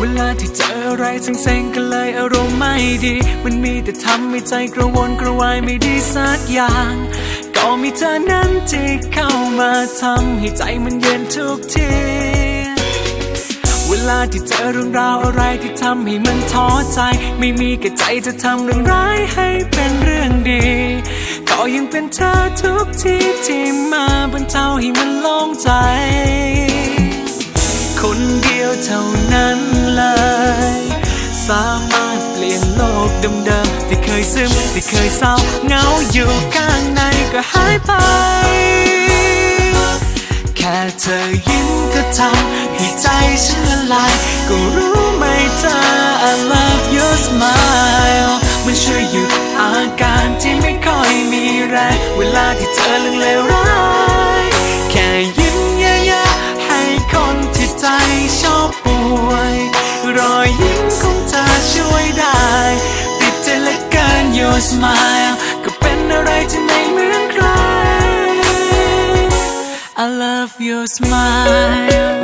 เวลาที่เจออะไรเซ็งๆก็เลยอารมณ์ไม่ดี มันมีแต่ทำให้ใจกระวนกระวายไม่ดีสักอย่าง ก็มีเธอนั้นที่เข้ามาทำให้ใจมันเย็นทุกทีเวลาที่เจอเรื่องราวอะไรที่ทำให้มันท้อใจ ไม่มีกระใจจะทำเรื่องร้ายให้เป็นเรื่องดี ก็ยังเป็นเธอทุกทีที่มาบรรเทาให้มันโล่งใจ ยนโลกเดิมที่เคยซึมที่เคยเศร้าเหงาอยู่ข้างในก็หายไป แค่เธอยิ้มก็ทำให้ใจฉันละลายก็รู้ไหมเธอ I love your smile มันช่วยหยุดอาการที่ไม่ค่อยมีแรงเวลาที่เจอเรื่องเลวร้ายแค่ยิ้มเยอะๆให้คนที่ใจชอบป่วยรอย smile ก็เป็นอะไรที่ไม่เหมือนใคร I love your smile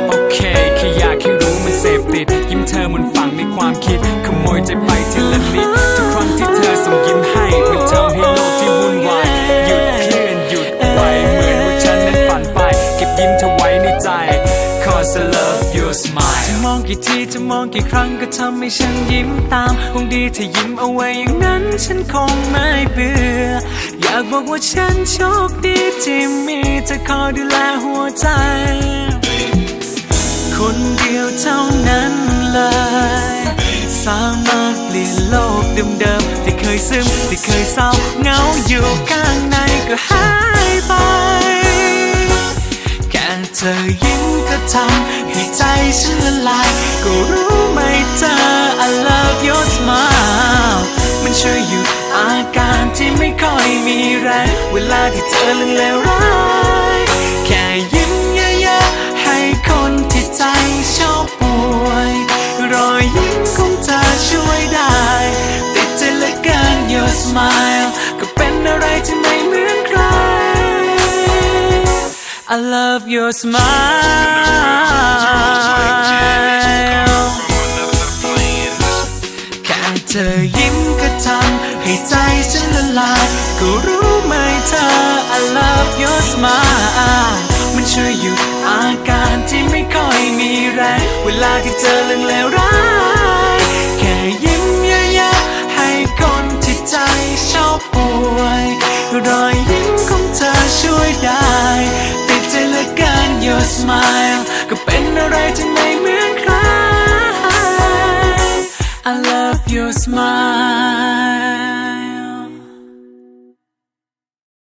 โอเคแค่อยากให้รู้มันเสพติด ยิ้มเธอมันฝังในความคิด ขโมยใจไปทีละนิด ทุกครั้งที่เธอส่งยิ้มให้มันทำให้โลกที่วุ่นวายหยุดเคลื่อนหยุดไว้เหมือนว่าฉันนั้นฝันไป เก็บยิ้มเธอไว้ในใจ cause I love your smile มองกี่ทีจะมองกี่ครั้งก็ทำให้ฉันยิ้มตามคงดีถ้ายิ้มเอาไว้อย่างนั้นฉันคงไม่เบื่อ อยากบอกว่าฉันโชคดีที่มีเธอคอยดูแลหัวใจ คนเดียวเท่านั้นเลย สามารถเปลี่ยนโลกเดิมๆที่เคยซึมที่เคยเศร้าเหงาอยู่ข้างในก็หายไป ธอยิ้มก็ทำให้ใจฉันละลาย ก็รู้ไหมเธอ I love your smile มันช่วยหยุดอาการที่ไม่ค่อยมีแรงเวลาที่เจอเรื่องเลวร้ายแค่ยิ้มเยอะๆให้คนที่ใจชอบป่วย รอยยิ้มของเธอช่วยได้ ติดใจเหลือเกิน your smile ก็เป็นอะไรที่ I love your smile แค่เธอยิ้มก็ทำให้ใจฉันละลายก็รู้ไหมเธอ I love your smile มันช่วยหยุดอาการที่ไม่ค่อยมีแรงเวลาที่เจอเรื่องเลวร้าย แค่ยิ้มเยอะๆให้คนที่ใจชอบป่วยรอยยิ้ม smile ก็เป็นอะไรที่ไม่เหมือนใคร I love your smile